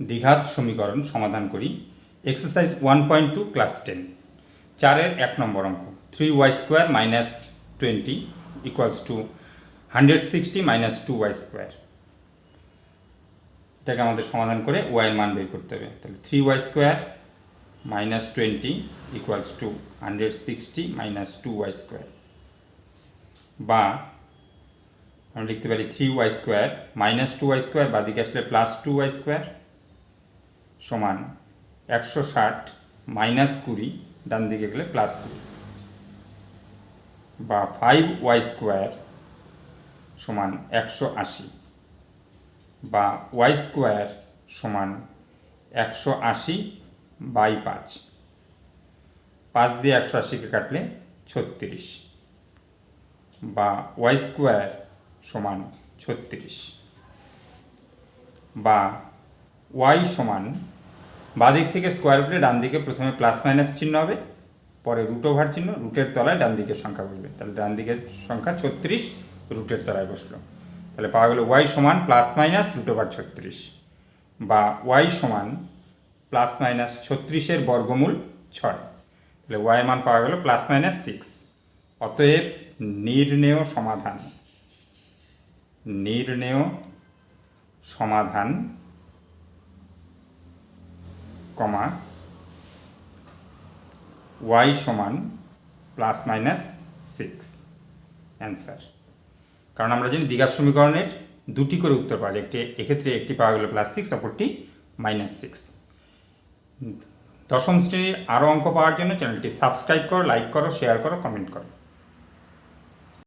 দ্বিঘাত সমীকরণ সমাধান করি। Exercise one point two class ten চারের এক নম্বর অঙ্ক। Three y square minus twenty equals two hundred sixty minus two y square এটাকে আমাদের সমাধান করে ওয়াইয়ের মান বের করতে হবে। তাহলে three y square minus twenty equals two hundred sixty minus two y square বা আমরা লিখতে পারি three y square minus two y square বাদিকে আসলে প্লাস টু ওয়াই স্কোয়ার সমান একশো ষাট মাইনাস কুড়ি, ডান দিকে গেলে প্লাস কুড়ি। বা ফাইভ ওয়াই স্কোয়ার সমান একশো আশি। বা ওয়াই স্কোয়ার সমান একশো আশি বাই পাঁচ। পাঁচ দিয়ে একশো আশিকে কাটলে ছত্রিশ। বা ওয়াই স্কোয়ার সমান ছত্রিশ। বা ওয়াই সমান বাদিক থেকে স্কোয়ার উঠলে ডান দিকে প্রথমে প্লাস মাইনাস চিহ্ন হবে, পরে রুট ওভার চিহ্ন রুটের তলায় ডান দিকের সংখ্যা বসবে। তাহলে ডান দিকের সংখ্যা ছত্রিশ রুটের তলায় বসল। তাহলে পাওয়া গেল ওয়াই সমান প্লাস মাইনাস রুট ওভার ছত্রিশ বা ওয়াই সমান প্লাস মাইনাস ছত্রিশের বর্গমূল ছয়। তাহলে ওয়াই মান পাওয়া গেল প্লাস মাইনাস সিক্স অতএব নির্ণেয় সমাধান নির্ণেয় সমাধান কমা ওয়াই সমান প্লাস মাইনাস সিক্স অ্যান্সার। কারণ আমরা জানি দ্বিঘাত সমীকরণের দুটি করে উত্তর পাওয়া যায়। একটি এক্ষেত্রে একটি পাওয়া গেল প্লাস সিক্স, অপরটি মাইনাস সিক্স। দশম শ্রেণির আরও অঙ্ক পাওয়ার জন্য চ্যানেলটি সাবস্ক্রাইব করো, লাইক করো, শেয়ার করো, কমেন্ট করো।